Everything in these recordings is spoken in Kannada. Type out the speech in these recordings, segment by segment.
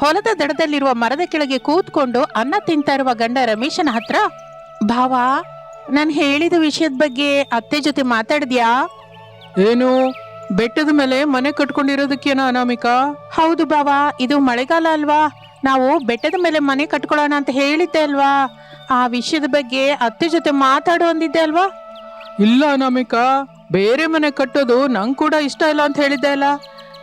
ಹೊಲದ ದಡದಲ್ಲಿರುವ ಮರದ ಕೆಳಗೆ ಕೂತ್ಕೊಂಡು ಅನ್ನ ತಿಂತಾ ಇರುವ ಗಂಡ ರಮೇಶನ ಹತ್ರ ಭಾವ ನಾನು ಹೇಳಿದ ವಿಷಯದ ಬಗ್ಗೆ ಅತ್ತೆ ಜೊತೆ ಮಾತಾಡಿದ್ಯಾ? ಏನು? ಬೆಟ್ಟದ ಮೇಲೆ ಮನೆ ಕಟ್ಕೊಂಡಿರೋದಕ್ಕೇನೋ ಅನಾಮಿಕಾ? ಹೌದು ಬಾವಾ ಇದು ಮಳೆಗಾಲ ಅಲ್ವಾ? ನಾವು ಬೆಟ್ಟದ ಮೇಲೆ ಮನೆ ಕಟ್ಕೊಳ್ಳೋಣ ಅಂತ ಹೇಳಿದ್ದೆ ಅಲ್ವಾ? ಆ ವಿಷಯದ ಬಗ್ಗೆ ಅತ್ತೆ ಜೊತೆ ಮಾತಾಡು ಅಂದಿದ್ದೆ ಅಲ್ವಾ? ಇಲ್ಲ ಅನಾಮಿಕಾ ಬೇರೆ ಮನೆ ಕಟ್ಟೋದು ನಂಗೆ ಕೂಡ ಇಷ್ಟ ಇಲ್ಲ ಅಂತ ಹೇಳಿದ್ದೆ ಅಲ್ಲ.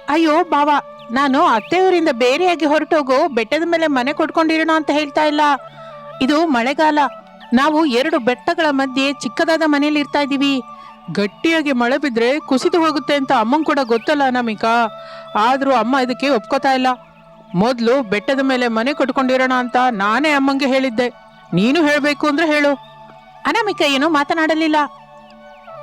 ಅಯ್ಯೋ ಬಾವ ನಾನು ಅತ್ತೆಯವರಿಂದ ಬೇರೆಯಾಗಿ ಹೊರಟೋಗು, ಬೆಟ್ಟದ ಮೇಲೆ ಮನೆ ಕೊಟ್ಕೊಂಡಿರೋಣ ಅಂತ ಹೇಳ್ತಾ ಇಲ್ಲ. ಇದು ಮಳೆಗಾಲ. ನಾವು ಎರಡು ಬೆಟ್ಟಗಳ ಮಧ್ಯೆ ಚಿಕ್ಕದಾದ ಮನೆಯಲ್ಲಿ ಇರ್ತಾ ಇದ್ದೀವಿ. ಗಟ್ಟಿಯಾಗಿ ಮಳೆ ಬಿದ್ರೆ ಕುಸಿದು ಹೋಗುತ್ತೆ ಅಂತ ಅಮ್ಮಂಗೆ ಕೂಡ ಗೊತ್ತಲ್ಲ ನಮಿಕ. ಆದ್ರೂ ಅಮ್ಮ ಇದಕ್ಕೆ ಒಪ್ಕೋತಾ ಇಲ್ಲ. ಮೊದಲು ಬೆಟ್ಟದ ಮೇಲೆ ಮನೆ ಕಟ್ಕೊಂಡಿರೋಣ ಅಂತ ನಾನೇ ಅಮ್ಮಂಗೆ ಹೇಳಿದ್ದೆ. ನೀನು ಹೇಳಬೇಕು ಅಂದ್ರೆ ಹೇಳು. ಅನಾಮಿಕಾ ಏನೋ ಮಾತನಾಡಲಿಲ್ಲ.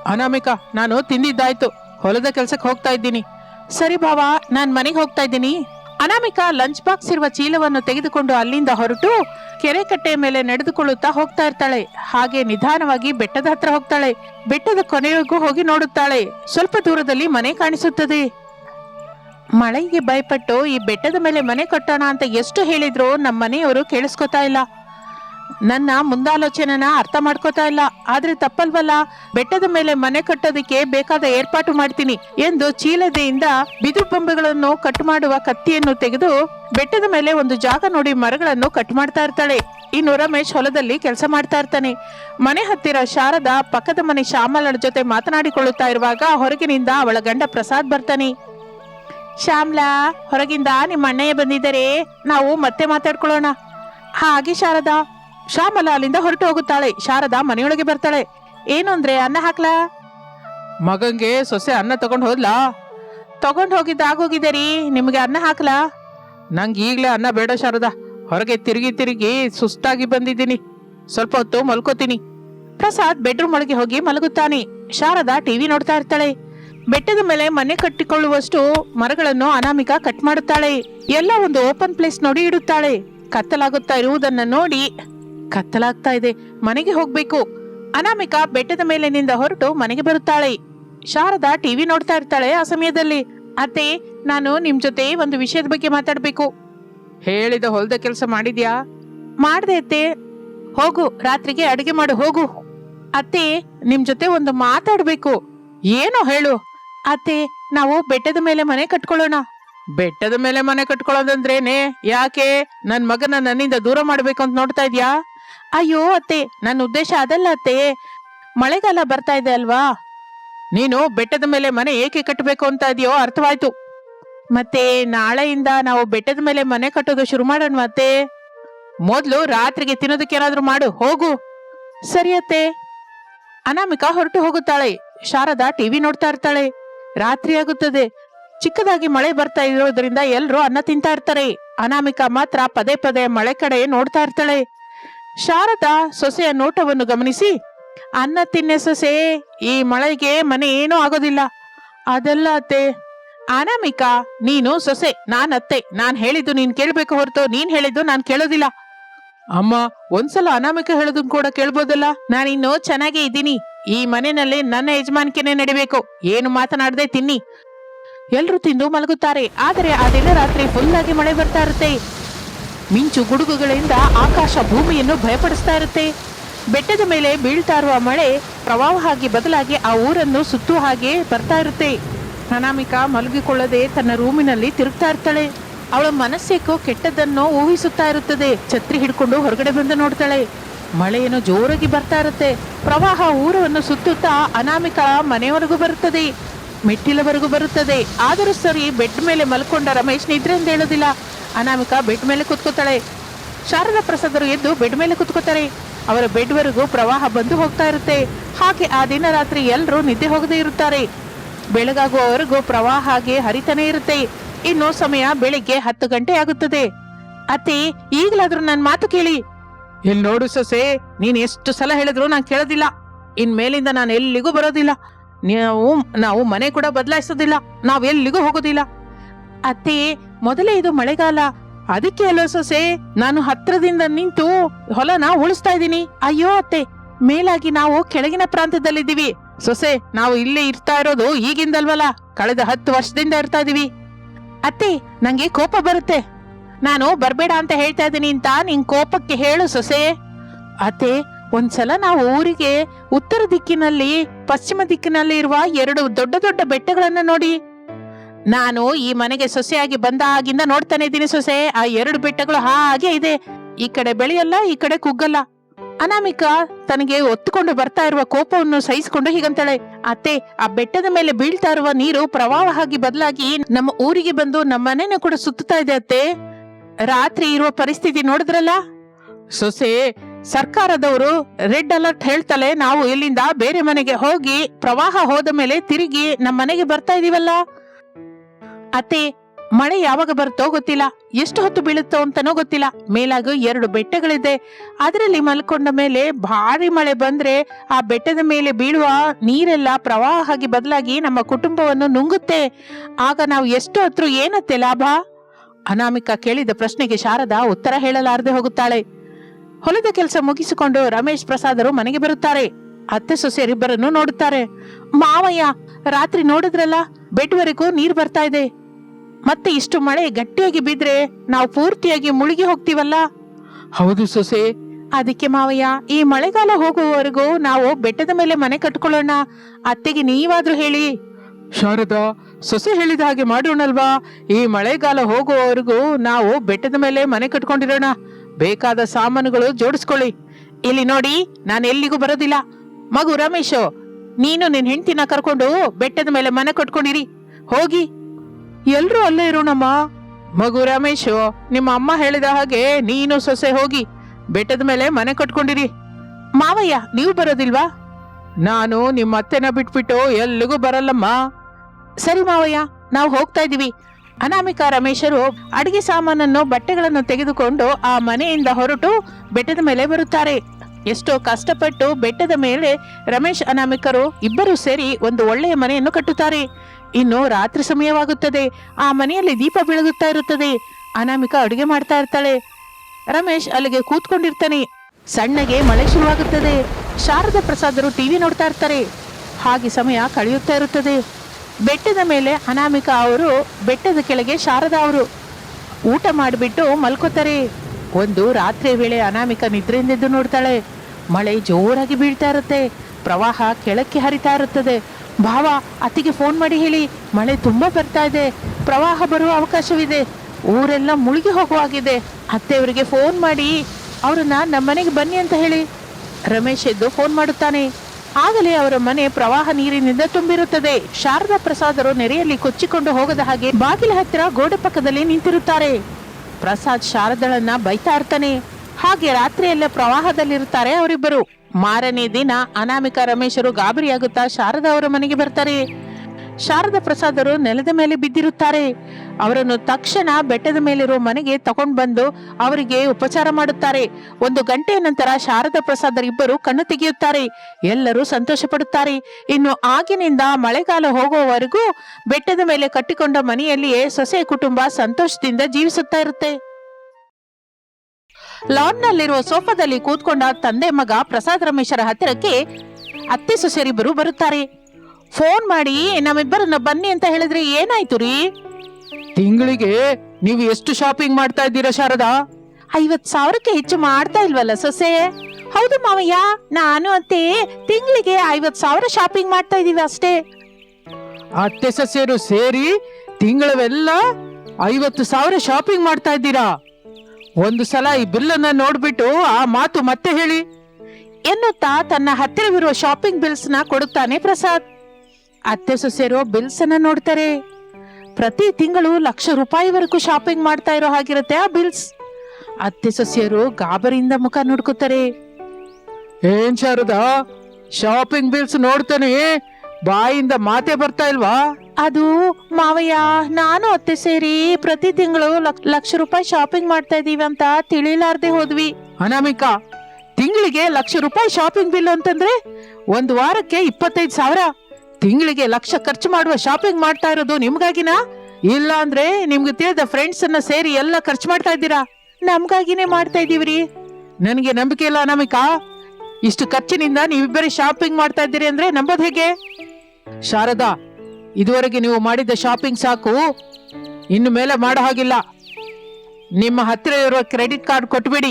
ಅನಾಮಿಕ, ನಾನು ತಿಂದಿದ್ದಾಯ್ತು. ಹೊಲದ ಕೆಲ್ಸಕ್ಕೆ ಹೋಗ್ತಾ ಇದ್ದೀನಿ. ಸರಿ ಭಾವ, ನಾನ್ ಮನೆಗೆ ಹೋಗ್ತಾ ಇದ್ದೀನಿ. ಅನಾಮಿಕಾ ಲಂಚ್ ಬಾಕ್ಸ್ ಇರುವ ಚೀಲವನ್ನು ತೆಗೆದುಕೊಂಡು ಅಲ್ಲಿಂದ ಹೊರಟು ಕೆರೆ ಕಟ್ಟೆಯ ಮೇಲೆ ನಡೆದುಕೊಳ್ಳುತ್ತಾ ಹೋಗ್ತಾ ಇರ್ತಾಳೆ. ಹಾಗೆ ನಿಧಾನವಾಗಿ ಬೆಟ್ಟದ ಹತ್ರ ಹೋಗ್ತಾಳೆ. ಬೆಟ್ಟದ ಕೊನೆಯವರೆಗೂ ಹೋಗಿ ನೋಡುತ್ತಾಳೆ. ಸ್ವಲ್ಪ ದೂರದಲ್ಲಿ ಮನೆ ಕಾಣಿಸುತ್ತದೆ. ಮಳೆಗೆ ಭಯಪಟ್ಟು ಈ ಬೆಟ್ಟದ ಮೇಲೆ ಮನೆ ಕಟ್ಟೋಣ ಅಂತ ಎಷ್ಟು ಹೇಳಿದ್ರು ನಮ್ಮ ಮನೆಯವರು ಕೇಳಿಸ್ಕೊತಾ ಇಲ್ಲ. ನನ್ನ ಮುಂದಾಲೋಚನೆನ ಅರ್ಥ ಮಾಡ್ಕೋತಾ ಇಲ್ಲ. ಆದ್ರೆ ತಪ್ಪಲ್ವಲ್ಲ? ಬೆಟ್ಟದ ಮೇಲೆ ಮನೆ ಕಟ್ಟೋದಕ್ಕೆ ಬೇಕಾದ ಏರ್ಪಾಟು ಮಾಡ್ತೀನಿ ಎಂದು ಚೀಲದೆಯಿಂದ ಬಿದಿರು ಬೊಂಬೆಗಳನ್ನು ಕಟ್ ಮಾಡುವ ಕತ್ತಿಯನ್ನು ತೆಗೆದು ಬೆಟ್ಟದ ಮೇಲೆ ಒಂದು ಜಾಗ ನೋಡಿ ಮರಗಳನ್ನು ಕಟ್ ಮಾಡ್ತಾ ಇರ್ತಾಳೆ. ಇನ್ನು ರಮೇಶ್ ಹೊಲದಲ್ಲಿ ಕೆಲಸ ಮಾಡ್ತಾ ಇರ್ತಾನೆ. ಮನೆ ಹತ್ತಿರ ಶಾರದಾ ಪಕ್ಕದ ಮನೆ ಶ್ಯಾಮಲಳ ಜೊತೆ ಮಾತನಾಡಿಕೊಳ್ಳುತ್ತಾ ಇರುವಾಗ ಹೊರಗಿನಿಂದ ಅವಳ ಗಂಡ ಪ್ರಸಾದ್ ಬರ್ತಾನೆ. ಶ್ಯಾಮ್ಲಾ, ಹೊರಗಿಂದ ನಿಮ್ಮ ಅಣ್ಣಯ್ಯ ಬಂದಿದ್ದಾರೆ. ನಾವು ಮತ್ತೆ ಮಾತಾಡ್ಕೊಳ್ಳೋಣ. ಹಾಗೆ ಶಾರದಾ. ಶ್ಯಾಮಲ ಅಲ್ಲಿಂದ ಹೊರಟು ಹೋಗುತ್ತಾಳೆ. ಶಾರದಾ ಮನೆಯೊಳಗೆ ಬರ್ತಾಳೆ. ಏನು ಅಂದ್ರೆ ಅನ್ನ ಹಾಕ್ಲಾ? ಮಗಂಗೆ ಸೊಸೆ ಅನ್ನ ತಗೊಂಡು ಹೋದ್ಲಾ? ತಗೊಂಡು ಹೋಗಿದ್ದ ರೀ. ನಿಮ್ಗೆ ಅನ್ನ ಹಾಕ್ಲಾ? ನಂಗೆ ಈಗಲೇ ಅನ್ನ ಬೇಡ ಶಾರದಾ. ಹೊರಗೆ ತಿರುಗಿ ತಿರುಗಿ ಸುಸ್ತಾಗಿ ಬಂದಿದ್ದೀನಿ. ಸ್ವಲ್ಪ ಹೊತ್ತು ಮಲ್ಕೋತೀನಿ. ಪ್ರಸಾದ್ ಬೆಡ್ರೂಮ್ ಒಳಗೆ ಹೋಗಿ ಮಲಗುತ್ತಾನೆ. ಶಾರದಾ ಟಿವಿ ನೋಡ್ತಾ ಇರ್ತಾಳೆ. ಬೆಟ್ಟದ ಮೇಲೆ ಮನೆ ಕಟ್ಟಿಕೊಳ್ಳುವಷ್ಟು ಮರಗಳನ್ನು ಅನಾಮಿಕ ಕಟ್ ಮಾಡುತ್ತಾಳೆ. ಎಲ್ಲ ಒಂದು ಓಪನ್ ಪ್ಲೇಸ್ ನೋಡಿ ಇಡುತ್ತಾಳೆ. ಕತ್ತಲಾಗುತ್ತಾ ಇರುವುದನ್ನು ನೋಡಿ ಕತ್ತಲಾಗ್ತಾ ಇದೆ. ಮನೆಗೆ ಹೋಗ್ಬೇಕು. ಅನಾಮಿಕಾ ಬೆಟ್ಟದ ಮೇಲಿನಿಂದ ಹೊರಟು ಮನೆಗೆ ಬರುತ್ತಾಳೆ. ಶಾರದಾ ಟಿವಿ ನೋಡ್ತಾ ಇರ್ತಾಳೆ ಆ ಸಮಯದಲ್ಲಿ. ಅತ್ತೆ, ನಾನು ನಿಮ್ ಜೊತೆ ಒಂದು ವಿಷಯದ ಬಗ್ಗೆ ಮಾತಾಡ್ಬೇಕು. ಹೇಳಿದ ಹೊಲದ ಕೆಲಸ ಮಾಡಿದ್ಯಾ? ಮಾಡ್ದೆ ಅತ್ತೆ. ಹೋಗು, ರಾತ್ರಿಗೆ ಅಡುಗೆ ಮಾಡು, ಹೋಗು. ಅತ್ತೆ, ನಿಮ್ ಜೊತೆ ಒಂದು ಮಾತಾಡ್ಬೇಕು. ಏನು ಹೇಳು. ಅತ್ತೆ, ನಾವು ಬೆಟ್ಟದ ಮೇಲೆ ಮನೆ ಕಟ್ಕೊಳ್ಳೋಣ. ಬೆಟ್ಟದ ಮೇಲೆ ಮನೆ ಕಟ್ಕೊಳ್ಳೋದಂದ್ರೇನೆ ಯಾಕೆ? ನನ್ ಮಗನ ನನ್ನಿಂದ ದೂರ ಮಾಡ್ಬೇಕು ಅಂತ ನೋಡ್ತಾ ಇದ್ಯಾ? ಅಯ್ಯೋ ಅತ್ತೆ ನನ್ನ ಉದ್ದೇಶ ಅದಲ್ಲ ಅತ್ತೆ. ಮಳೆಗಾಲ ಬರ್ತಾ ಇದೆ ಅಲ್ವಾ? ನೀನು ಬೆಟ್ಟದ ಮೇಲೆ ಮನೆ ಏಕೆ ಕಟ್ಟಬೇಕು ಅಂತ ಇದೆಯೋ ಅರ್ಥವಾಯ್ತು. ಮತ್ತೆ ನಾಳೆಯಿಂದ ನಾವು ಬೆಟ್ಟದ ಮೇಲೆ ಮನೆ ಕಟ್ಟೋದು ಶುರು ಮಾಡೋಣ ಮತ್ತೆ ಮೊದಲು ರಾತ್ರಿಗೆ ತಿನ್ನೋದಕ್ಕೆ ಏನಾದ್ರೂ ಮಾಡು ಹೋಗು. ಸರಿ ಅತ್ತೆ. ಅನಾಮಿಕಾ ಹೊರಟು ಹೋಗುತ್ತಾಳೆ. ಶಾರದಾ ಟಿವಿ ನೋಡ್ತಾ ಇರ್ತಾಳೆ. ರಾತ್ರಿ ಆಗುತ್ತದೆ. ಚಿಕ್ಕದಾಗಿ ಮಳೆ ಬರ್ತಾ ಇರೋದ್ರಿಂದ ಎಲ್ರು ಅನ್ನ ತಿಂತಾ ಇರ್ತಾರೆ. ಅನಾಮಿಕಾ ಮಾತ್ರ ಪದೇ ಪದೇ ಮಳೆ ಕಡೆ ನೋಡ್ತಾ ಇರ್ತಾಳೆ. ಶಾರದಾ ಸೊಸೆಯ ನೋಟವನ್ನು ಗಮನಿಸಿ, ಅನ್ನ ತಿನ್ನೆ ಸೊಸೆ, ಈ ಮಳೆಗೆ ಮನೆ ಏನೂ ಆಗೋದಿಲ್ಲ. ಅದೆಲ್ಲ ಅತ್ತೆ. ಅನಾಮಿಕಾ, ನೀನು ಸೊಸೆ ನಾನ್ ಅತ್ತೆ ನಾನ್ ಹೇಳಿದ್ದು ನೀನ್ ಕೇಳಬೇಕು ಹೊರತು ನೀನ್ ಹೇಳಿದ್ದು ನಾನು ಕೇಳೋದಿಲ್ಲ. ಅಮ್ಮ, ಒಂದ್ಸಲ ಅನಾಮಿಕ ಹೇಳೋದನ್ ಕೂಡ ಕೇಳ್ಬೋದಲ್ಲ? ನಾನಿನ್ನು ಚೆನ್ನಾಗೇ ಇದ್ದೀನಿ. ಈ ಮನೆಯಲ್ಲಿ ನನ್ನ ಯಜಮಾನಿಕೆನೆ ನಡಿಬೇಕು. ಏನು ಮಾತನಾಡದೆ ತಿನ್ನಿ. ಎಲ್ರು ತಿಂದು ಮಲಗುತ್ತಾರೆ. ಆದರೆ ಆ ದಿನ ರಾತ್ರಿ ಫುಲ್ ಆಗಿ ಮಳೆ ಬರ್ತಾ ಇರುತ್ತೆ. ಮಿಂಚು ಗುಡುಗುಗಳಿಂದ ಆಕಾಶ ಭೂಮಿಯನ್ನು ಭಯಪಡಿಸ್ತಾ ಇರುತ್ತೆ. ಬೆಟ್ಟದ ಮೇಲೆ ಬೀಳ್ತಾ ಇರುವ ಮಳೆ ಪ್ರವಾಹ ಆಗಿ ಬದಲಾಗಿ ಆ ಊರನ್ನು ಸುತ್ತು ಹಾಗೆ ಬರ್ತಾ ಇರುತ್ತೆ. ಅನಾಮಿಕಾ ಮಲಗಿಕೊಳ್ಳದೆ ತನ್ನ ರೂಮಿನಲ್ಲಿ ತಿರುಗ್ತಾ ಇರ್ತಾಳೆ. ಅವಳ ಮನಸ್ಸೇಕೋ ಕೆಟ್ಟದನ್ನು ಊಹಿಸುತ್ತಾ ಇರುತ್ತದೆ. ಛತ್ರಿ ಹಿಡ್ಕೊಂಡು ಹೊರಗಡೆ ಬಂದು ನೋಡ್ತಾಳೆ. ಮಳೆಯನ್ನು ಜೋರಾಗಿ ಬರ್ತಾ ಇರುತ್ತೆ. ಪ್ರವಾಹ ಊರನ್ನು ಸುತ್ತುತ್ತಾ ಅನಾಮಿಕಾ ಮನೆಯವರೆಗೂ ಬರುತ್ತದೆ. ಮೆಟ್ಟಿಲವರೆಗೂ ಬರುತ್ತದೆ. ಆದರೂ ಸರಿ ಬೆಡ್ ಮೇಲೆ ಮಲ್ಕೊಂಡ ರಮೇಶ್ ನಿದ್ರೆ ಅಂತ ಹೇಳೋದಿಲ್ಲ. ಅನಾಮಿಕಾ ಬೆಡ್ ಮೇಲೆ ಕೂತ್ಕೋತಾಳೆ ಶಾರದಾ ಪ್ರಸಾದರು ಎದ್ದು ಬೆಡ್ ಮೇಲೆ ಕೂತ್ಕೋತಾರೆ ಅವರ ಬೆಡ್ವರೆಗೂ ಪ್ರವಾಹ ಬಂದು ಹೋಗ್ತಾ ಇರುತ್ತೆ. ಹಾಗೆ ಆ ದಿನ ರಾತ್ರಿ ಎಲ್ಲರೂ ನಿದ್ದೆ ಹೋಗದೇ ಇರುತ್ತಾರೆ. ಬೆಳಗಾಗುವವರೆಗೂ ಪ್ರವಾಹ ಹಾಗೆ ಹರಿತಾನೆ ಇರುತ್ತೆ. ಇನ್ನು ಸಮಯ ಬೆಳಿಗ್ಗೆ ಹತ್ತು ಗಂಟೆ ಆಗುತ್ತದೆ. ಅತ್ತೆ ಈಗಲಾದ್ರೂ ನನ್ನ ಮಾತು ಕೇಳಿ. ಇಲ್ಲಿ ನೋಡು ಸೊಸೆ ನೀನ್ ಎಷ್ಟು ಸಲ ಹೇಳಿದ್ರು ನಾನು ಕೇಳೋದಿಲ್ಲ. ಇನ್ ಮೇಲಿಂದ ನಾನು ಎಲ್ಲಿಗೂ ಬರೋದಿಲ್ಲ. ನಾವು ನಾವು ಮನೆ ಕೂಡ ಬದಲಾಯಿಸೋದಿಲ್ಲ. ನಾವ್ ಎಲ್ಲಿಗೂ ಹೋಗೋದಿಲ್ಲ. ಅತ್ತೆ ಮೊದಲೇ ಇದು ಮಳೆಗಾಲ. ಅದಕ್ಕೆ ಅಲ್ಲೋ ಸೊಸೆ, ನಾನು ಹತ್ರದಿಂದ ನಿಂತು ಹೊಲನ ಉಳಿಸ್ತಾ ಇದ್ದೀನಿ. ಅಯ್ಯೋ ಅತ್ತೆ, ಮೇಲಾಗಿ ನಾವು ಕೆಳಗಿನ ಪ್ರಾಂತ್ಯದಲ್ಲಿದ್ದೀವಿ. ಸೊಸೆ, ನಾವು ಇಲ್ಲೇ ಇರ್ತಾ ಇರೋದು ಈಗಿಂದಲ್ವಲ್ಲ? ಕಳೆದ ಹತ್ತು ವರ್ಷದಿಂದ ಇರ್ತಾ ಇದೀವಿ ಅತ್ತೆ, ನಂಗೆ ಕೋಪ ಬರುತ್ತೆ. ನಾನು ಬರ್ಬೇಡ ಅಂತ ಹೇಳ್ತಾ ಇದ್ದೀನಿ ಅಂತ ನಿನ್ ಕೋಪಕ್ಕೆ ಹೇಳು ಸೊಸೆ. ಅತ್ತೆ, ಒಂದ್ಸಲ ನಾವು ಊರಿಗೆ ಉತ್ತರ ದಿಕ್ಕಿನಲ್ಲಿ, ಪಶ್ಚಿಮ ದಿಕ್ಕಿನಲ್ಲಿ ಇರುವ ಎರಡು ದೊಡ್ಡ ದೊಡ್ಡ ಬೆಟ್ಟಗಳನ್ನ ನೋಡಿ. ನಾನು ಈ ಮನೆಗೆ ಸೊಸೆಯಾಗಿ ಬಂದ ಆಗಿಂದ ನೋಡ್ತಾನೆ ಇದ್ದೀನಿ ಸೊಸೆ. ಆ ಎರಡು ಬೆಟ್ಟಗಳು ಹಾಗೆ ಇದೆ. ಈ ಕಡೆ ಬೆಳೆಯಲ್ಲ, ಈ ಕಡೆ ಕುಗ್ಗಲ್ಲ. ಅನಾಮಿಕಾ ತನಗೆ ಒತ್ತುಕೊಂಡು ಬರ್ತಾ ಇರುವ ಕೋಪವನ್ನು ಸಹಿಸಿಕೊಂಡು ಹೀಗಂತಾಳೆ. ಅತ್ತೆ, ಆ ಬೆಟ್ಟದ ಮೇಲೆ ಬೀಳ್ತಾ ಇರುವ ನೀರು ಪ್ರವಾಹ ಆಗಿ ಬದಲಾಗಿ ನಮ್ಮ ಊರಿಗೆ ಬಂದು ನಮ್ಮ ಮನೆನ ಕೂಡ ಸುತ್ತುತ್ತಾ ಇದೆ ಅತ್ತೆ. ರಾತ್ರಿ ಇರುವ ಪರಿಸ್ಥಿತಿ ನೋಡಿದ್ರಲ್ಲ? ಸೊಸೆ, ಸರ್ಕಾರದವರು ರೆಡ್ ಅಲರ್ಟ್ ಹೇಳ್ತಲೆ, ನಾವು ಇಲ್ಲಿಂದ ಬೇರೆ ಮನೆಗೆ ಹೋಗಿ ಪ್ರವಾಹ ಹೋದ ಮೇಲೆ ತಿರುಗಿ ನಮ್ಮ ಮನೆಗೆ ಬರ್ತಾ ಇದೀವಲ್ಲ? ಅತ್ತೆ, ಮಳೆ ಯಾವಾಗ ಬರುತ್ತೋ ಗೊತ್ತಿಲ್ಲ. ಎಷ್ಟು ಹೊತ್ತು ಬೀಳುತ್ತೋ ಅಂತನೋ ಗೊತ್ತಿಲ್ಲ. ಮೇಲಾಗ ಎರಡು ಬೆಟ್ಟಗಳಿದೆ. ಅದರಲ್ಲಿ ಮಲ್ಕೊಂಡ ಮೇಲೆ ಭಾರಿ ಮಳೆ ಬಂದ್ರೆ ಆ ಬೆಟ್ಟದ ಮೇಲೆ ಬೀಳುವ ನೀರೆಲ್ಲ ಪ್ರವಾಹ ಆಗಿ ಬದಲಾಗಿ ನಮ್ಮ ಕುಟುಂಬವನ್ನು ನುಂಗುತ್ತೆ. ಆಗ ನಾವು ಎಷ್ಟು ಹತ್ರ ಏನತ್ತೆ ಲಾಭ? ಅನಾಮಿಕಾ ಕೇಳಿದ ಪ್ರಶ್ನೆಗೆ ಶಾರದಾ ಉತ್ತರ ಹೇಳಲಾರದೆ ಹೋಗುತ್ತಾಳೆ. ಹೊಲದ ಕೆಲಸ ಮುಗಿಸಿಕೊಂಡು ರಮೇಶ್ ಪ್ರಸಾದರು ಮನೆಗೆ ಬರುತ್ತಾರೆ. ಅತ್ತೆ ಸೊಸೆಯರಿಬ್ಬರನ್ನು ನೋಡುತ್ತಾರೆ. ಮಾವಯ್ಯ, ರಾತ್ರಿ ನೋಡಿದ್ರಲ್ಲ? ಬೆಡ್ವರೆಗೂ ನೀರು ಬರ್ತಾ ಇದೆ. ಮತ್ತೆ ಇಷ್ಟು ಮಳೆ ಗಟ್ಟಿಯಾಗಿ ಬಿದ್ರೆ ನಾವು ಪೂರ್ತಿಯಾಗಿ ಮುಳುಗಿ ಹೋಗ್ತೀವಲ್ಲ? ಹೌದು ಸೊಸೆ. ಅದಕ್ಕೆ ಮಾವಯ್ಯ ಈ ಮಳೆಗಾಲ ಹೋಗುವವರೆಗೂ ನಾವು ಬೆಟ್ಟದ ಮೇಲೆ ಮನೆ ಕಟ್ಕೊಳ್ಳೋಣ. ಅತ್ತೆಗೆ ನೀವಾದ್ರೂ ಹೇಳಿ. ಶಾರದಾ ಸೊಸೆ ಹೇಳಿದ ಹಾಗೆ ಮಾಡೋಣಲ್ವಾ? ಈ ಮಳೆಗಾಲ ಹೋಗುವವರೆಗೂ ನಾವು ಬೆಟ್ಟದ ಮೇಲೆ ಮನೆ ಕಟ್ಕೊಂಡಿರೋಣ. ಬೇಕಾದ ಸಾಮಾನುಗಳು ಜೋಡಿಸ್ಕೊಳ್ಳಿ. ಇಲ್ಲಿ ನೋಡಿ ನಾನು ಎಲ್ಲಿಗೂ ಬರೋದಿಲ್ಲ. ಮಗು ರಮೇಶ್ ನೀನು ನಿನ್ನ ಹೆಂಡತಿನ ಕರ್ಕೊಂಡು ಬೆಟ್ಟದ ಮೇಲೆ ಮನೆ ಕಟ್ಕೊಂಡಿರಿ. ಹೋಗಿ. ಎಲ್ರೂ ಅಲ್ಲೇ ಇರೋಣಮ್ಮ. ಮಗು ರಮೇಶು, ನಿಮ್ಮ ಅಮ್ಮ ಹೇಳಿದ ಹಾಗೆ ನೀನು ಸೊಸೆ ಹೋಗಿ ಬೆಟ್ಟದ ಮೇಲೆ ಮನೆ ಕಟ್ಕೊಂಡಿರಿ. ಮಾವಯ್ಯ, ನೀವು ಬರೋದಿಲ್ವಾ? ನಾನು ನಿಮ್ಮ ಅತ್ತೆನ ಬಿಟ್ಬಿಟ್ಟು ಎಲ್ಲಿಗೂ ಬರಲ್ಲಮ್ಮ. ಸರಿ ಮಾವಯ್ಯ, ನಾವು ಹೋಗ್ತಾ ಇದೀವಿ ಅನಾಮಿಕಾ ರಮೇಶರು ಅಡಿಗೆ ಸಾಮಾನನ್ನು ಬಟ್ಟೆಗಳನ್ನು ತೆಗೆದುಕೊಂಡು ಆ ಮನೆಯಿಂದ ಹೊರಟು ಬೆಟ್ಟದ ಮೇಲೆ ಬರುತ್ತಾರೆ. ಎಷ್ಟೋ ಕಷ್ಟಪಟ್ಟು ಬೆಟ್ಟದ ಮೇಲೆ ರಮೇಶ್ ಅನಾಮಿಕರು ಇಬ್ಬರು ಸೇರಿ ಒಂದು ಒಳ್ಳೆಯ ಮನೆಯನ್ನು ಕಟ್ಟುತ್ತಾರೆ. ಇನ್ನು ರಾತ್ರಿ ಸಮಯವಾಗುತ್ತದೆ. ಆ ಮನೆಯಲ್ಲಿ ದೀಪ ಬೆಳಗುತ್ತಾ ಇರುತ್ತದೆ. ಅನಾಮಿಕಾ ಅಡುಗೆ ಮಾಡ್ತಾ ಇರ್ತಾಳೆ. ರಮೇಶ್ ಅಲ್ಲಿಗೆ ಕೂತ್ಕೊಂಡಿರ್ತಾನೆ. ಸಣ್ಣಗೆ ಮಳೆ ಶುರುವಾಗುತ್ತದೆ. ಶಾರದಾ ಪ್ರಸಾದರು ಟಿವಿ ನೋಡ್ತಾ ಇರ್ತಾರೆ. ಹಾಗೆ ಸಮಯ ಕಳೆಯುತ್ತಾ ಇರುತ್ತದೆ. ಬೆಟ್ಟದ ಮೇಲೆ ಅನಾಮಿಕಾ ಅವರು, ಬೆಟ್ಟದ ಕೆಳಗೆ ಶಾರದಾ ಅವರು. ಊಟ ಮಾಡಿಬಿಟ್ಟು ಮಲ್ಕೋತಾರೆ. ಒಂದು ರಾತ್ರಿ ವೇಳೆ ಅನಾಮಿಕಾ ನಿದ್ರೆಯಿಂದ ಎದ್ದು ನೋಡ್ತಾಳೆ. ಮಳೆ ಜೋರಾಗಿ ಬೀಳ್ತಾ ಇರುತ್ತೆ. ಪ್ರವಾಹ ಕೆಳಕ್ಕೆ ಹರಿತಾ ಇರುತ್ತದೆ. ಭಾವ, ಅತ್ತಿಗೆ ಫೋನ್ ಮಾಡಿ ಹೇಳಿ, ಮಳೆ ತುಂಬಾ ಬರ್ತಾ ಇದೆ, ಪ್ರವಾಹ ಬರುವ ಅವಕಾಶವಿದೆ, ಊರೆಲ್ಲ ಮುಳುಗಿ ಹೋಗುವಾಗಿದೆ ಅತ್ತೆಯವರಿಗೆ ಫೋನ್ ಮಾಡಿ, ಅವರನ್ನ ನಮ್ಮ ಮನೆಗೆ ಬನ್ನಿ ಅಂತ ಹೇಳಿ. ರಮೇಶ್ ಎದ್ದು ಫೋನ್ ಮಾಡುತ್ತಾನೆ. ಆಗಲೇ ಅವರ ಮನೆ ಪ್ರವಾಹ ನೀರಿನಿಂದ ತುಂಬಿರುತ್ತದೆ. ಶಾರದಾ ಪ್ರಸಾದರು ನೆರೆಯಲ್ಲಿ ಕೊಚ್ಚಿಕೊಂಡು ಹೋಗದ ಹಾಗೆ ಬಾಗಿಲ ಹತ್ತಿರ ಗೋಡೆ ಪಕ್ಕದಲ್ಲಿ ನಿಂತಿರುತ್ತಾರೆ. ಪ್ರಸಾದ್ ಶಾರದಳನ್ನ ಬೈತಾ ಇರ್ತಾನೆ. ಹಾಗೆ ರಾತ್ರಿಯೆಲ್ಲ ಪ್ರವಾಹದಲ್ಲಿರುತ್ತಾರೆ ಅವರಿಬ್ಬರು. ಮಾರನೇ ದಿನ ಅನಾಮಿಕಾ ರಮೇಶರು ಗಾಬರಿಯಾಗುತ್ತಾ ಶಾರದಾ ಅವರ ಮನೆಗೆ ಬರ್ತಾರೆ. ಶಾರದಾ ಪ್ರಸಾದರು ನೆಲದ ಮೇಲೆ ಬಿದ್ದಿರುತ್ತಾರೆ. ಅವರನ್ನು ತಕ್ಷಣ ಬೆಟ್ಟದ ಮೇಲಿರುವ ಮನೆಗೆ ತಗೊಂಡು ಬಂದು ಅವರಿಗೆ ಉಪಚಾರ ಮಾಡುತ್ತಾರೆ. ಒಂದು ಗಂಟೆಯ ನಂತರ ಶಾರದಾ ಪ್ರಸಾದರಿಬ್ಬರು ಕಣ್ಣು ತೆಗೆಯುತ್ತಾರೆ. ಎಲ್ಲರೂ ಸಂತೋಷ ಪಡುತ್ತಾರೆ ಇನ್ನು ಆಗಿನಿಂದ ಮಳೆಗಾಲ ಹೋಗುವವರೆಗೂ ಬೆಟ್ಟದ ಮೇಲೆ ಕಟ್ಟಿಕೊಂಡ ಮನೆಯಲ್ಲಿಯೇ ಸೊಸೆ ಕುಟುಂಬ ಸಂತೋಷದಿಂದ ಜೀವಿಸುತ್ತಾ ಇರುತ್ತೆ. ಲಾನ್ನಲ್ಲಿರುವ ಸೋಫಾದಲ್ಲಿ ಕೂತ್ಕೊಂಡ ತಂದೆ ಮಗ ಪ್ರಸಾದ್ ರಮೇಶರ ಹತ್ತಿರಕ್ಕೆ ಅತ್ತೆ ಸೊಸೆರಿಬ್ಬರು ಬರುತ್ತಾರೆ. ಫೋನ್ ಮಾಡಿ ನಮ್ಮಿಬ್ಬರನ್ನ ಬನ್ನಿ ಅಂತ ಹೇಳಿದ್ರೆ ಏನಾಯ್ತು ರೀ? ತಿಂಗಳಿಗೆ ನೀವು ಎಷ್ಟು ಶಾಪಿಂಗ್ ಮಾಡ್ತಾ ಇದ್ದೀರಾ ಶಾರದಾ? ಐವತ್ ಸಾವಿರಕ್ಕೆ ಹೆಚ್ಚು ಮಾಡ್ತಾ ಇಲ್ವಲ್ಲ ಸೊಸೆ? ಹೌದು ಮಾವಯ್ಯ ನಾನು ಅತ್ತೆ ತಿಂಗಳಿಗೆ ಐವತ್ ಸಾವಿರ ಶಾಪಿಂಗ್ ಮಾಡ್ತಾ ಇದೀವಿ ಅಷ್ಟೇ. ಅತ್ತೆ ಸೊಸೆಯರು ಸೇರಿ ತಿಂಗಳವೆಲ್ಲ ಐವತ್ತು ಸಾವಿರ ಶಾಪಿಂಗ್ ಮಾಡ್ತಾ ಇದ್ದೀರಾ? ಒಂದು ಸಲ ಈ ಬಿಲ್ಲನ್ನ ನೋಡ್ಬಿಟ್ಟು ಆ ಮಾತು ಮತ್ತೆ ಹೇಳಿ. ಎನ್ನುತ್ತಾ ತನ್ನ ಹತ್ತಿರವಿರುವ ಶಾಪಿಂಗ್ ಬಿಲ್ಸ್ನ ಕೊಡುತ್ತಾನೆ ಪ್ರಸಾದ್. ಅತ್ತೆ ಸೊಸೆಯರು ಬಿಲ್ಸ್ ಅನ್ನ ನೋಡ್ತಾರೆ. ಪ್ರತಿ ತಿಂಗಳು ಲಕ್ಷ ರೂಪಾಯಿವರೆಗೂ ಶಾಪಿಂಗ್ ಮಾಡ್ತಾ ಇರೋ ಹಾಗಿರುತ್ತೆ ಆ ಬಿಲ್ಸ್ ಅತ್ತೆ ಸೊಸೆಯರು ಗಾಬರಿಯಿಂದ ಮುಖ ನೋಡ್ಕೋತಾರೆ. ಏನ್ ಶಾರದಾ? ಶಾಪಿಂಗ್ ಬಿಲ್ಸ್ ನೋಡ್ತಾನೆ. ಬಾಯಿಂದ ಮಾತೆ ಬರ್ತಾ ಇಲ್ವಾ? ಅದು ಮಾವಯ್ಯ ನಾನು ಅತ್ತೆ ಸೇರಿ ಪ್ರತಿ ತಿಂಗಳು ಲಕ್ಷ ರೂಪಾಯಿ ಶಾಪಿಂಗ್ ಮಾಡ್ತಾ ಇದೀವಿ ಅಂತ ತಿಳಿಲಾರ್ದೆ ಹೋದ್ವಿ. ಅನಾಮಿಕ ತಿಂಗಳಿಗೆ ಲಕ್ಷ ರೂಪಾಯಿ ಶಾಪಿಂಗ್ ಬಿಲ್ ಅಂತಂದ್ರೆ ಒಂದು ವಾರಕ್ಕೆ ಇಪ್ಪತ್ತೈದು ಸಾವಿರ. ತಿಂಗಳಿಗೆ ಲಕ್ಷ ಖರ್ಚು ಮಾಡುವ ಶಾಪಿಂಗ್ ಮಾಡ್ತಾ ಇರೋದು ನಿಮ್ಗಾಗಿನಾ? ಇಲ್ಲ ಅಂದ್ರೆ ನಿಮ್ಗೆ ತಿಳಿದ ಫ್ರೆಂಡ್ಸ್ ಅನ್ನ ಸೇರಿ ಎಲ್ಲ ಖರ್ಚು ಮಾಡ್ತಾ ಇದ್ದೀರಾ? ನಮ್ಗಾಗಿನೇ ಮಾಡ್ತಾ ಇದೀವ್ರಿ ನನಗೆ ನಂಬಿಕೆ ಇಲ್ಲ ಅನಾಮಿಕಾ. ಇಷ್ಟು ಖರ್ಚಿನಿಂದ ನೀವಿಬ್ಬರೇ ಶಾಪಿಂಗ್ ಮಾಡ್ತಾ ಇದ್ದೀರಿ ಅಂದ್ರೆ ನಂಬೋದು ಹೇಗೆ? ಶಾರದಾ ಇದುವರೆಗೆ ನೀವು ಮಾಡಿದ ಶಾಪಿಂಗ್ ಸಾಕು. ಇನ್ನು ಮೇಲೆ ಮಾಡೋ ಹಾಗಿಲ್ಲ. ನಿಮ್ಮ ಹತ್ತಿರ ಇರುವ ಕ್ರೆಡಿಟ್ ಕಾರ್ಡ್ ಕೊಟ್ಬಿಡಿ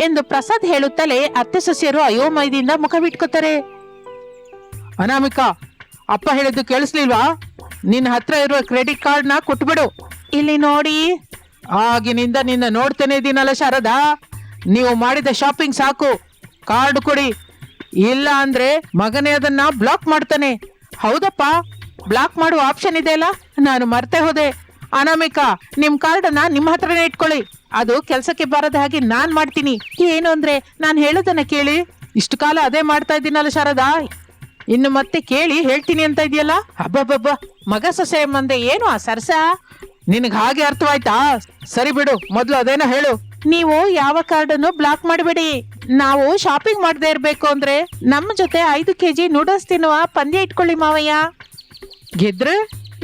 ಎಂದು ಪ್ರಸಾದ್ ಹೇಳುತ್ತಲೇ ಅತ್ತೆ ಸಸ್ಯರು ಅಯೋಮಯದಿಂದ ಮುಖ ಬಿಟ್ಕೋತಾರೆ. ಅನಾಮಿಕಾ ಅಪ್ಪ ಹೇಳಿದ್ದು ಕೇಳಿಸ್ಲಿಲ್ವಾ? ನಿನ್ನ ಹತ್ರ ಇರುವ ಕ್ರೆಡಿಟ್ ಕಾರ್ಡ್ನ ಕೊಟ್ಬಿಡು. ಇಲ್ಲಿ ನೋಡಿ. ಆಗಿನಿಂದ ನಿನ್ನ ನೋಡ್ತೇನೆ ಇದೀನಲ್ಲ ಶಾರದಾ? ನೀವು ಮಾಡಿದ ಶಾಪಿಂಗ್ ಸಾಕು. ಕಾರ್ಡ್ ಕೊಡಿ. ಇಲ್ಲ ಅಂದ್ರೆ ಮಗನೇ ಅದನ್ನ ಬ್ಲಾಕ್ ಮಾಡ್ತಾನೆ. ಹೌದಪ್ಪ? ಬ್ಲಾಕ್ ಮಾಡುವ ಆಪ್ಷನ್ ಇದೆ ಅಲ್ಲ? ನಾನು ಮರ್ತೆ ಹೋದೆ. ಅನಾಮಿಕಾ, ನಿಮ್ ಕಾರ್ಡನ್ನ ನಿಮ್ಮ ಹತ್ರನೇ ಇಟ್ಕೊಳ್ಳಿ. ಅದು ಕೆಲಸಕ್ಕೆ ಬಾರದ ಹಾಗೆ ನಾನ್ ಮಾಡ್ತೀನಿ. ಏನು ಅಂದ್ರೆ, ನಾನು ಹೇಳೋದನ್ನ ಕೇಳಿ. ಇಷ್ಟು ಕಾಲ ಅದೇ ಮಾಡ್ತಾ ಇದ್ದೀನಲ್ಲ ಶಾರದಾ? ಇನ್ನು ಮತ್ತೆ ಕೇಳಿ ಹೇಳ್ತೀನಿ ಅಂತ ಇದೆಯಲ್ಲ? ಹಬ್ಬಬ್ಬಬ್ಬ ಮಗ ಸೊಸೆ ಮಂದೆ ಏನು ಆ ಸರ್ಸ? ನಿನಗೆ ಹಾಗೆ ಅರ್ಥವಾಯ್ತಾ? ಸರಿ ಬಿಡು, ಮೊದ್ಲು ಅದೇನೋ ಹೇಳು. ನೀವು ಯಾವ ಕಾರ್ಡನ್ನು ಬ್ಲಾಕ್ ಮಾಡಬೇಡಿ. ನಾವು ಶಾಪಿಂಗ್ ಮಾಡದೇ ಇರಬೇಕು ಅಂದ್ರೆ, ನಮ್ಮ ಜೊತೆ ಐದು ಕೆಜಿ ನೂಡಲ್ಸ್ ತಿನ್ನುವ ಪಂದ್ಯ ಇಟ್ಕೊಳ್ಳಿ ಮಾವಯ್ಯ. ಗೆದ್ರೆ?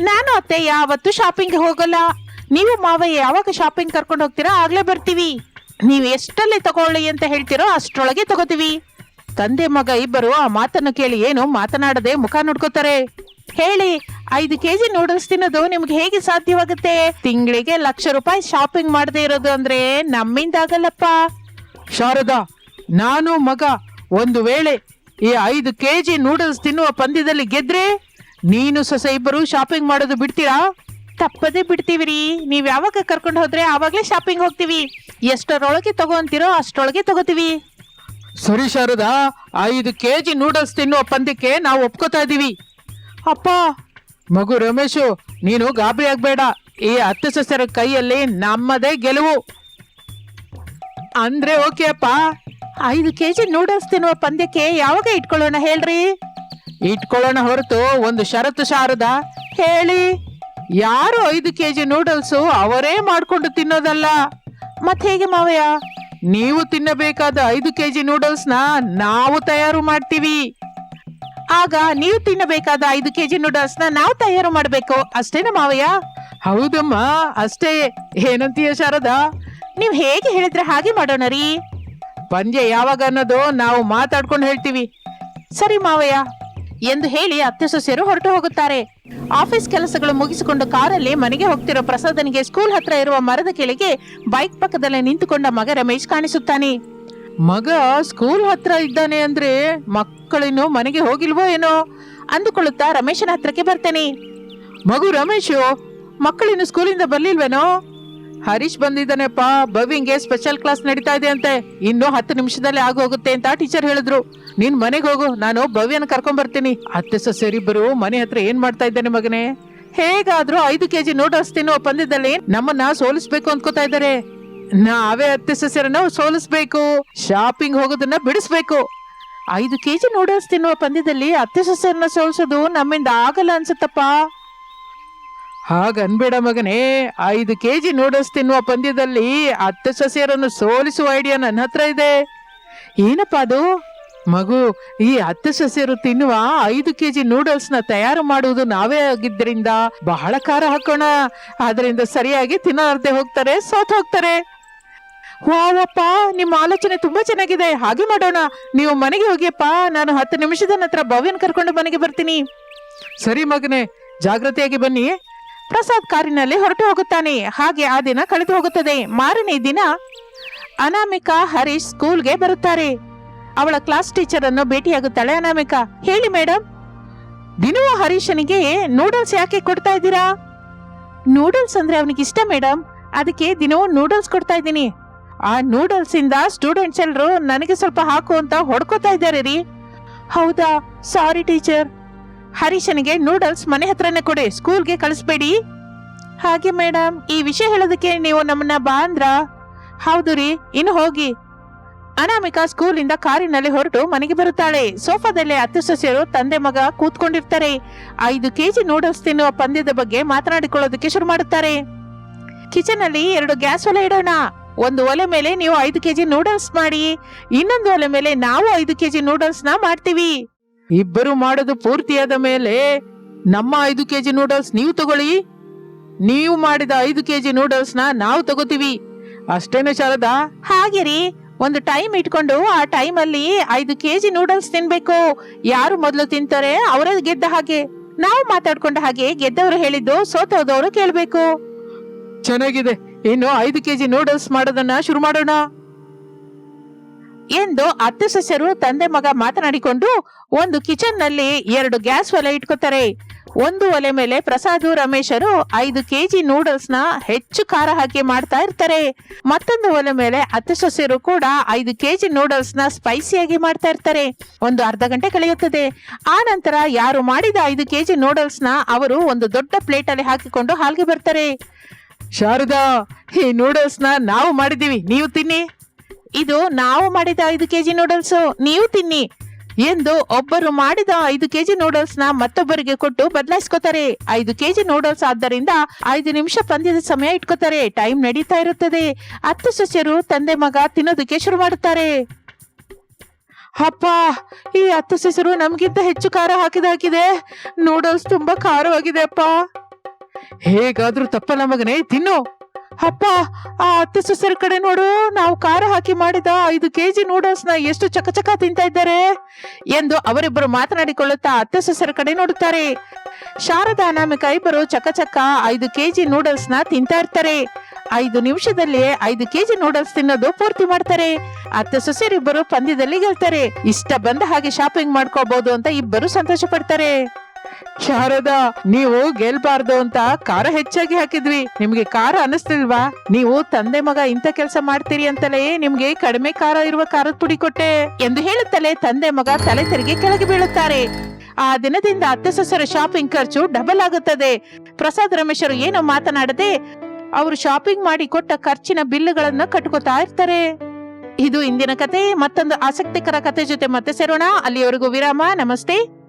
ನಾನು ಅತ್ತೆ ಯಾವತ್ತು ಶಾಪಿಂಗ್ ಹೋಗಲ್ಲ. ನೀವು ಮಾವ ಯಾವಾಗ ಶಾಪಿಂಗ್ ಕರ್ಕೊಂಡು ಹೋಗ್ತೀರಾ? ಆಗ್ಲೇ ಬರ್ತೀವಿ. ನೀವು ಎಷ್ಟಲ್ಲಿ ತಗೊಳ್ಳಿ ಅಂತ ಹೇಳ್ತೀರೋ ಅಷ್ಟರೊಳಗೆ ತಗೋತೀವಿ. ತಂದೆ ಮಗ ಇಬ್ಬರು ಆ ಮಾತನ್ನು ಕೇಳಿ ಏನು ಮಾತನಾಡದೆ ಮುಖ ನೋಡ್ಕೋತಾರೆ. ಹೇಳಿ, ಐದು ಕೆಜಿ ನೂಡಲ್ಸ್ ತಿನ್ನೋದು ನಿಮ್ಗೆ ಹೇಗೆ ಸಾಧ್ಯವಾಗುತ್ತೆ? ತಿಂಗಳಿಗೆ ಲಕ್ಷ ರೂಪಾಯಿ ಶಾಪಿಂಗ್ ಮಾಡದೇ ಇರೋದು ಅಂದ್ರೆ ನಮ್ಮಿಂದ ಆಗಲ್ಲಪ್ಪ. ಶಾರದಾ, ನಾನು ಮಗ ಒಂದು ವೇಳೆ ಈ ಐದು ಕೆಜಿ ನೂಡಲ್ಸ್ ತಿನ್ನುವ ಪಂದ್ಯದಲ್ಲಿ ಗೆದ್ರೆ? ನೀನು ಸೊಸೆ ಇಬ್ಬರು ಶಾಪಿಂಗ್ ಮಾಡೋದು ಬಿಡ್ತೀರಾ? ತಪ್ಪದೇ ಬಿಡ್ತೀವಿ ರೀ. ನೀವ್ ಯಾವಾಗ ಕರ್ಕೊಂಡು ಹೋದ್ರೆ ಆವಾಗ್ಲೇ ಶಾಪಿಂಗ್ ಹೋಗ್ತೀವಿ. ಎಷ್ಟರೊಳಗೆ ತಗೋಂತಿರೋ ಅಷ್ಟರೊಳಗೆ ತಗೋತೀವಿ. ಸರಿ ಶಾರದಾ ಐದು ಕೆಜಿ ನೂಡಲ್ಸ್ ತಿನ್ನುವ ಪಂದ್ಯಕ್ಕೆ ನಾವು ಒಪ್ಕೋತಾ ಇದೀವಿ. ಅಪ್ಪ! ಮಗು ರಮೇಶು ನೀನು ಗಾಬರಿ ಆಗ್ಬೇಡ. ಈ ಹತ್ತು ಸಸ್ಯರ ಕೈಯಲ್ಲಿ ನಮ್ಮದೇ ಗೆಲುವು. ಅಂದ್ರೆ ಓಕೆ ಅಪ್ಪ. ಐದು ಕೆಜಿ ನೂಡಲ್ಸ್ ತಿನ್ನುವ ಪಂದ್ಯಕ್ಕೆ ಯಾವಾಗ ಇಟ್ಕೊಳ್ಳೋಣ ಹೇಳ್ರಿ? ಇಟ್ಕೊಳ್ಳೋಣ ಹೊರತು ಒಂದು ಷರತ್ತು ಶಾರದ? ಹೇಳಿ. ಯಾರು ಐದು ಕೆಜಿ ನೂಡಲ್ಸು ಅವರೇ ಮಾಡ್ಕೊಂಡು ತಿನ್ನೋದಲ್ಲ. ಮತ್ತೆ ಹೇಗೆ ಮಾವಯ್ಯ? ನೀವು ತಿನ್ನಬೇಕಾದ ಐದು ಕೆಜಿ ನೂಡಲ್ಸ್ನ ನಾವು ತಯಾರು ಮಾಡ್ತೀವಿ. ಆಗ ನೀವು ತಿನ್ನಬೇಕಾದ ಐದು ಕೆಜಿ ನೂಡಲ್ಸ್ನ ನಾವು ತಯಾರು ಮಾಡಬೇಕು. ಅಷ್ಟೇನ ಮಾವಯ್ಯ? ಹೌದಮ್ಮ, ಅಷ್ಟೇ. ಏನಂತೀಯ ಶಾರದ? ನೀವು ಹೇಗೆ ಹೇಳಿದ್ರೆ ಹಾಗೆ ಮಾಡೋಣ ರೀ. ಪಂದ್ಯ ಯಾವಾಗ ಅನ್ನೋದು ನಾವು ಮಾತಾಡ್ಕೊಂಡು ಹೇಳ್ತೀವಿ. ಸರಿ ಮಾವಯ್ಯ. ಎಂದು ಹೇಳಿ ಅತ್ತೆ ಸೊಸೆಯರು ಹೊರಟು ಹೋಗುತ್ತಾರೆ. ಆಫೀಸ್ ಕೆಲಸಗಳು ಮುಗಿಸಿಕೊಂಡು ಕಾರಲ್ಲಿ ಮನೆಗೆ ಹೋಗ್ತಿರೋ ಪ್ರಸಾದನಿಗೆ ಸ್ಕೂಲ್ ಹತ್ರ ಇರುವ ಮರದ ಕೆಳಗೆ ಬೈಕ್ ಪಕ್ಕದಲ್ಲೇ ನಿಂತುಕೊಂಡ ಮಗ ರಮೇಶ್ ಕಾಣಿಸುತ್ತಾನೆ. ಮಗ ಸ್ಕೂಲ್ ಹತ್ರ ಇದ್ದಾನೆ ಅಂದ್ರೆ ಮಕ್ಕಳಿನ್ನು ಮನೆಗೆ ಹೋಗಿಲ್ವೋ ಏನೋ? ಅಂದುಕೊಳ್ಳುತ್ತಾ ರಮೇಶನ ಹತ್ರಕ್ಕೆ ಬರ್ತೇನೆ. ಮಗು ರಮೇಶು, ಮಕ್ಕಳಿನ್ನು ಸ್ಕೂಲಿಂದ ಬರ್ಲಿಲ್ವೇನೋ? ಹರೀಶ್ ಬಂದಿದ್ದಾನೆಪ್ಪ. ಭವಿಂಗೆ ಸ್ಪೆಷಲ್ ಕ್ಲಾಸ್ ನಡೀತಾ ಇದೆ ಅಂತೆ. ಇನ್ನು ಹತ್ತು ನಿಮಿಷದಲ್ಲಿ ಆಗೋಗುತ್ತೆ ಅಂತ ಟೀಚರ್ ಹೇಳಿದ್ರು. ನೀನ್ ಮನೆಗೆ ಹೋಗು, ನಾನು ಭವ್ಯನ ಕರ್ಕೊಂಡ್ ಬರ್ತೀನಿ. ಅತ್ತೆ ಸೊಸೆರಿಬ್ಬರು ಮನೆ ಹತ್ರ ಏನ್ ಮಾಡ್ತಾ ಇದ್ದಾನೆ ಮಗನೇ? ಹೇಗಾದ್ರೂ ಐದು ಕೆಜಿ ನೂಡಲ್ಸ್ ತಿನ್ನುವ ಪಂದ್ಯದಲ್ಲಿ ನಮ್ಮನ್ನ ಸೋಲಿಸ್ಬೇಕು ಅಂದ್ಕೋತಾ ಇದ್ದಾರೆ. ನಾವೇ ಅತ್ತೆ ಸೊಸೆರನ್ನ ಸೋಲಿಸ್ಬೇಕು. ಶಾಪಿಂಗ್ ಹೋಗೋದನ್ನ ಬಿಡಿಸ್ಬೇಕು. ಐದು ಕೆಜಿ ನೂಡಲ್ಸ್ ತಿನ್ನುವ ಪಂದ್ಯದಲ್ಲಿ ಅತ್ತೆ ಸೊಸೆಯರನ್ನ ಸೋಲಿಸೋದು ನಮ್ಮಿಂದ ಆಗಲ್ಲ ಅನ್ಸುತ್ತಪ್ಪ. ಹಾಗನ್ಬೇಡ ಮಗನೇ, ಐದು ಕೆಜಿ ನೂಡಲ್ಸ್ ತಿನ್ನುವ ಪಂದ್ಯದಲ್ಲಿ ಅತ್ತೆ ಸೊಸೆಯರನ್ನು ಸೋಲಿಸುವ ಐಡಿಯಾ ನನ್ನ ಹತ್ರ ಇದೆ. ಏನಪ್ಪ ಅದು? ಮಗು, ಈ ಅತ್ತೆ ಸೊಸೆಯರು ತಿನ್ನುವ ಐದು ಕೆಜಿ ನೂಡಲ್ಸ್ನ ತಯಾರು ಮಾಡುವುದು ನಾವೇ ಆಗಿದ್ದರಿಂದ ಬಹಳ ಖಾರ ಹಾಕೋಣ. ಅದರಿಂದ ಸರಿಯಾಗಿ ತಿನ್ನಲಾರ್ದೆ ಹೋಗ್ತಾರೆ, ಸೋತ್ ಹೋಗ್ತಾರೆ. ವಾವಪ್ಪ, ನಿಮ್ಮ ಆಲೋಚನೆ ತುಂಬಾ ಚೆನ್ನಾಗಿದೆ. ಹಾಗೆ ಮಾಡೋಣ. ನೀವು ಮನೆಗೆ ಹೋಗಿಯಪ್ಪ. ನಾನು ಹತ್ತು ನಿಮಿಷದ ನಂತರ ಭವ್ಯನ್ ಕರ್ಕೊಂಡು ಮನೆಗೆ ಬರ್ತೀನಿ. ಸರಿ ಮಗನೇ, ಜಾಗ್ರತೆಯಾಗಿ ಬನ್ನಿ. ಪ್ರಸಾದ್ ಕಾರಿನಲ್ಲಿ ಹೊರಟು ಹೋಗುತ್ತಾನೆ. ಹಾಗೆ ಆ ದಿನ ಕಳೆದು ಹೋಗುತ್ತದೆ. ಮಾರನೇ ದಿನ ಅನಾಮಿಕಾ ಹರೀಶ್ ಸ್ಕೂಲ್ಗೆ ಬರುತ್ತಾರೆ. ಅವಳ ಕ್ಲಾಸ್ ಟೀಚರ್ ಅನ್ನು ಭೇಟಿಯಾಗುತ್ತಾಳೆ ಅನಾಮಿಕಾ. ಹೇಳಿ ಮೇಡಮ್ ದಿನವೂ ಹರೀಶನಿಗೆ ನೂಡಲ್ಸ್ ಯಾಕೆ ಕೊಡ್ತಾ ಇದ್ದೀರಾ? ನೂಡಲ್ಸ್ ಅಂದ್ರೆ ಅವನಿಗೆ ಇಷ್ಟ ಮೇಡಮ್ ಅದಕ್ಕೆ ದಿನವೂ ನೂಡಲ್ಸ್ ಕೊಡ್ತಾ ಇದ್ದೀನಿ. ಆ ನೂಡಲ್ಸ್ ಇಂದ ಸ್ಟೂಡೆಂಟ್ಸ್ ಎಲ್ಲರೂ ನನಗೆ ಸ್ವಲ್ಪ ಹಾಕು ಅಂತ ಹೊಡ್ಕೋತಾ ಇದ್ದಾರೆ ರೀ. ಹೌದಾ? ಸಾರಿ ಟೀಚರ್. ಹರೀಶನಿಗೆ ನೂಡಲ್ಸ್ ಮನೆ ಹತ್ರನೇ ಕೊಡಿ ಸ್ಕೂಲ್ಗೆ ಕಳಿಸ್ಬೇಡಿ. ಹಾಗೆ ಮೇಡಮ್ ಈ ವಿಷಯ ಹೇಳೋದಕ್ಕೆ ನೀವು ನಮ್ಮನ್ನ ಬಾ ಅಂದ್ರ ಹೌದು ರೀ, ಇನ್ನು ಹೋಗಿ. ಅನಾಮಿಕಾ ಸ್ಕೂಲಿಂದ ಕಾರಿನಲ್ಲಿ ಹೊರಟು ಮನೆಗೆ ಬರುತ್ತಾಳೆ. ಸೋಫಾದಲ್ಲಿ ಅತ್ತೆ ಸಸ್ಯರು ತಂದೆ ಮಗ ಕೂತ್ಕೊಂಡಿರ್ತಾರೆ. ಐದು ಕೆಜಿ ನೂಡಲ್ಸ್ ತಿನ್ನುವ ಪಂದ್ಯದ ಬಗ್ಗೆ ಮಾತನಾಡಿಕೊಳ್ಳೋದಕ್ಕೆ ಶುರು ಮಾಡುತ್ತಾರೆ. ಕಿಚನ್ ಅಲ್ಲಿ ಎರಡು ಗ್ಯಾಸ್ ಒಲೆ ಇಡೋಣ. ಒಂದು ಒಲೆ ಮೇಲೆ ನೀವು ಐದು ಕೆಜಿ ನೂಡಲ್ಸ್ ಮಾಡಿ, ಇನ್ನೊಂದು ಒಲೆ ಮೇಲೆ ನಾವು ಐದು ಕೆಜಿ ನೂಡಲ್ಸ್ನ ಮಾಡ್ತೀವಿ. ಇಬ್ಬರು ಮಾಡೋದು ಪೂರ್ತಿಯಾದ ಮೇಲೆ ನಮ್ಮ ಐದು ಕೆಜಿ ನೂಡಲ್ಸ್ ನೀವು ತಗೊಳ್ಳಿ. ನೀವು ಮಾಡಿದ ಐದು ಕೆಜಿ ನೂಡಲ್ಸ್ನ ನಾವು ತಗೋತೀವಿ. ಅಷ್ಟೇನು ಶಾರದಾ? ಹಾಗೆ ರೀ. ಒಂದು ಟೈಮ್ ಇಟ್ಕೊಂಡು ಆ ಟೈಮ್ ಅಲ್ಲಿ ಐದು ಕೆಜಿ ನೂಡಲ್ಸ್ ತಿನ್ಬೇಕು. ಯಾರು ಮೊದಲು ತಿಂತಾರೆ ಅವರೇ ಗೆದ್ದ ಹಾಗೆ. ನಾವು ಮಾತಾಡ್ಕೊಂಡ ಹಾಗೆ ಗೆದ್ದವರು ಹೇಳಿದ್ದು ಸೋತೋದವರು ಕೇಳ್ಬೇಕು. ಚೆನ್ನಾಗಿದೆ. ಇನ್ನು ಐದು ಕೆಜಿ ನೂಡಲ್ಸ್ ಮಾಡೋದನ್ನ ಶುರು ಮಾಡೋಣ. ಎಂದು ಅತ್ತೆ ಸಸ್ಯರು ತಂದೆ ಮಗ ಮಾತನಾಡಿಕೊಂಡು ಒಂದು ಕಿಚನ್ನಲ್ಲಿ ಎರಡು ಗ್ಯಾಸ್ ಒಲೆ ಇಟ್ಕೋತಾರೆ. ಒಂದು ಒಲೆ ಮೇಲೆ ಪ್ರಸಾದು, ರಮೇಶರು ಐದು ಕೆಜಿ ನೂಡಲ್ಸ್ನ ಹೆಚ್ಚು ಖಾರ ಹಾಕಿ ಮಾಡ್ತಾ ಇರ್ತಾರೆ. ಮತ್ತೊಂದು ಒಲೆ ಮೇಲೆ ಅತ್ತೆ ಸೊಸೆರು ಕೂಡ ಐದು ಕೆಜಿ ನೂಡಲ್ಸ್ನ ಸ್ಪೈಸಿಯಾಗಿ ಮಾಡ್ತಾ ಇರ್ತಾರೆ. ಒಂದು ಅರ್ಧ ಗಂಟೆ ಕಳೆಯುತ್ತದೆ. ಆ ನಂತರ ಯಾರು ಮಾಡಿದ ಐದು ಕೆಜಿ ನೂಡಲ್ಸ್ನ ಅವರು ಒಂದು ದೊಡ್ಡ ಪ್ಲೇಟ್ ಅಲ್ಲಿ ಹಾಕಿಕೊಂಡು ಹಾಲ್ಗೆ ಬರ್ತಾರೆ. ಶಾರದಾ, ಈ ನೂಡಲ್ಸ್ನ ನಾವು ಮಾಡಿದೀವಿ ನೀವು ತಿನ್ನಿ. ಇದು ನಾವು ಮಾಡಿದ ಐದು ಕೆಜಿ ನೂಡಲ್ಸ್. ನೀವು ತಿನ್ನಿ. ಎಂದು ಒಬ್ಬರು ಮಾಡಿದ ಐದು ಕೆಜಿ ನೂಡಲ್ಸ್ನ ಮತ್ತೊಬ್ಬರಿಗೆ ಕೊಟ್ಟು ಬದಲಾಯಿಸ್ಕೋತಾರೆ. ಐದು ಕೆಜಿ ನೂಡಲ್ಸ್ ಆದ್ದರಿಂದ ಐದು ನಿಮಿಷ ಪಂದ್ಯದ ಸಮಯ ಇಟ್ಕೋತಾರೆ. ಟೈಮ್ ನಡೀತಾ ಇರುತ್ತದೆ. ಹತ್ತು ಸಸ್ಯರು ತಂದೆ ಮಗ ತಿನ್ನೋದಕ್ಕೆ ಶುರು ಮಾಡುತ್ತಾರೆ. ಅಪ್ಪ, ಈ ಹತ್ತು ಸಸ್ಯರು ನಮಗಿಂತ ಹೆಚ್ಚು ಖಾರ ಹಾಕಿದಾಕಿದೆ ನೂಡಲ್ಸ್ ತುಂಬಾ ಖಾರವಾಗಿದೆ ಅಪ್ಪ. ಹೇಗಾದ್ರೂ ತಪ್ಪಲ್ಲ ಮಗನೇ, ತಿನ್ನು. ಅಪ್ಪ, ಆ ಅತ್ತೆ ಸೊಸೆರ ಕಡೆ ನೋಡು, ನಾವು ಖಾರ ಹಾಕಿ ಮಾಡಿದ ಐದು ಕೆಜಿ ನೂಡಲ್ಸ್ನ ಎಷ್ಟು ಚಕಚಕ ತಿಂತಾ ಇದ್ದಾರೆ? ಎಂದು ಅವರಿಬ್ಬರು ಮಾತನಾಡಿಕೊಳ್ಳುತ್ತಾ ಅತ್ತೆ ಸೊಸರ ಕಡೆ ನೋಡುತ್ತಾರೆ. ಶಾರದಾ ಅನಾಮಿಕ ಇಬ್ಬರು ಚಕಚಕ ಐದು ಕೆಜಿ ನೂಡಲ್ಸ್ನ ತಿಂತಾ ಇರ್ತಾರೆ. ಐದು ನಿಮಿಷದಲ್ಲಿ ಐದು ಕೆಜಿ ನೂಡಲ್ಸ್ ತಿನ್ನೋದು ಪೂರ್ತಿ ಮಾಡ್ತಾರೆ. ಅತ್ತೆ ಸೊಸೆರಿಬ್ಬರು ಪಂದ್ಯದಲ್ಲಿ ಗೆಲ್ತಾರೆ. ಇಷ್ಟ ಬಂದ ಹಾಗೆ ಶಾಪಿಂಗ್ ಮಾಡ್ಕೋಬಹುದು ಅಂತ ಇಬ್ಬರು ಸಂತೋಷ ಪಡ್ತಾರೆ ಶಾರದಾ, ನೀವು ಗೆಲ್ಬಾರ್ದು ಅಂತ ಖಾರ ಹೆಚ್ಚಾಗಿ ಹಾಕಿದ್ವಿ ನಿಮ್ಗೆ ಖಾರ ಅನಿಸ್ತಿಲ್ವಾ? ನೀವು ತಂದೆ ಮಗ ಇಂಥ ಕೆಲಸ ಮಾಡ್ತೀರಿ ಅಂತಲೇ ನಿಮ್ಗೆ ಕಡಿಮೆ ಖಾರ ಇರುವ ಖಾರದ ಪುಡಿ ಕೊಟ್ಟೆ ಎಂದು ಹೇಳುತ್ತಲೇ ತಂದೆ ಮಗ ತಲೆ ತೆರಿಗೆ ಕೆಳಗೆ ಬೀಳುತ್ತಾರೆ. ಆ ದಿನದಿಂದ ಅತ್ತೆ ಸೊಸೆರ ಶಾಪಿಂಗ್ ಖರ್ಚು ಡಬಲ್ ಆಗುತ್ತದೆ. ಪ್ರಸಾದ್ ರಮೇಶರು ಏನು ಮಾತನಾಡದೆ ಅವರು ಶಾಪಿಂಗ್ ಮಾಡಿ ಕೊಟ್ಟ ಖರ್ಚಿನ ಬಿಲ್ಲುಗಳನ್ನ ಕಟ್ಕೋತಾ ಇರ್ತಾರೆ. ಇದು ಇಂದಿನ ಕತೆ. ಮತ್ತೊಂದು ಆಸಕ್ತಿಕರ ಕತೆ ಜೊತೆ ಮತ್ತೆ ಸೇರೋಣ. ಅಲ್ಲಿಯವರೆಗೂ ವಿರಾಮ. ನಮಸ್ತೆ.